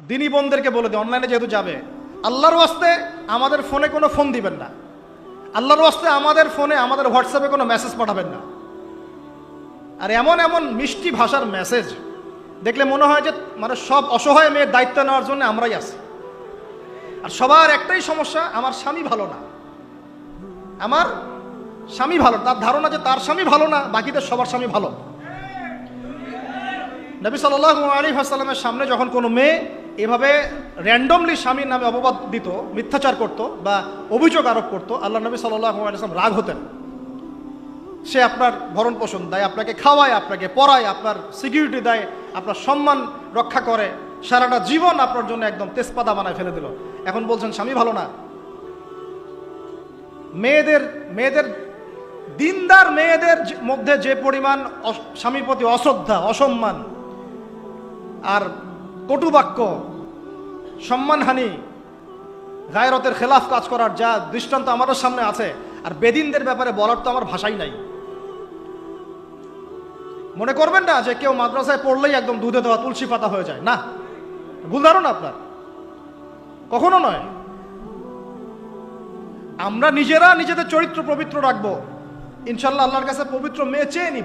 দিনী বোনদেরকে বলে দিই অনলাইনে যেহেতু যাবে। আল্লাহর ওয়াস্তে আমাদের ফোনে কোনো ফোন দিবেন না। আল্লাহর ওয়াস্তে আমাদের ফোনে, আমাদের হোয়াটসঅ্যাপে কোনো মেসেজ পাঠাবেন না। আর এমন এমন মিষ্টি ভাষার মেসেজ দেখলে মনে হয় যে মানে সব অসহায় মেয়ের দায়িত্ব নেওয়ার জন্য আমরাই আছি। আর সবার একটাই সমস্যা, আমার স্বামী ভালো না। আমার স্বামী ভালো, তার ধারণা যে তার স্বামী ভালো না, বাকিদের সবার স্বামী ভালো। নবী সাল্লাহ আলী হাসালামের সামনে যখন কোনো মেয়ে এভাবে র্যান্ডমলি স্বামীর নামে অপবাদ দিত, মিথ্যাচার করত বা অভিযোগ আরোপ করত আল্লাহ নবী আলিয়াল্লাম রাগ হতেন। সে আপনার ভরণ পোষণ দেয়, আপনাকে খাওয়ায়, আপনাকে পড়ায়, আপনার সিকিউরিটি দেয়, আপনার সম্মান রক্ষা করে, সারাটা জীবন আপনার জন্য একদম তেজপাতা বানায় ফেলে দিল। এখন বলছেন, স্বামী ভালো না। মেয়েদের মেয়েদের, দিনদার মেয়েদের মধ্যে যে পরিমাণ স্বামীর প্রতি অশ্রদ্ধা, অসম্মান, আর কটুবাক্য, সম্মানহানি, গায়রতের খেলাফ কাজ করার যা দৃষ্টান্ত আমাদের সামনে আছে, আর বেদিনদের ব্যাপারে বলার তো আমার ভাষাই নাই। মনে করবেন না যে কেউ মাদ্রাসায় পড়লেই একদম দুধে দেওয়া তুলসী পাতা হয়ে যায়। না, ভুল ধারণা আপনার। কখনো নয়। আমরা নিজেরা নিজেদের চরিত্র পবিত্র রাখব। ইনশাল্লাহ আল্লাহর কাছে পবিত্র মেয়ে চেয়ে নিব।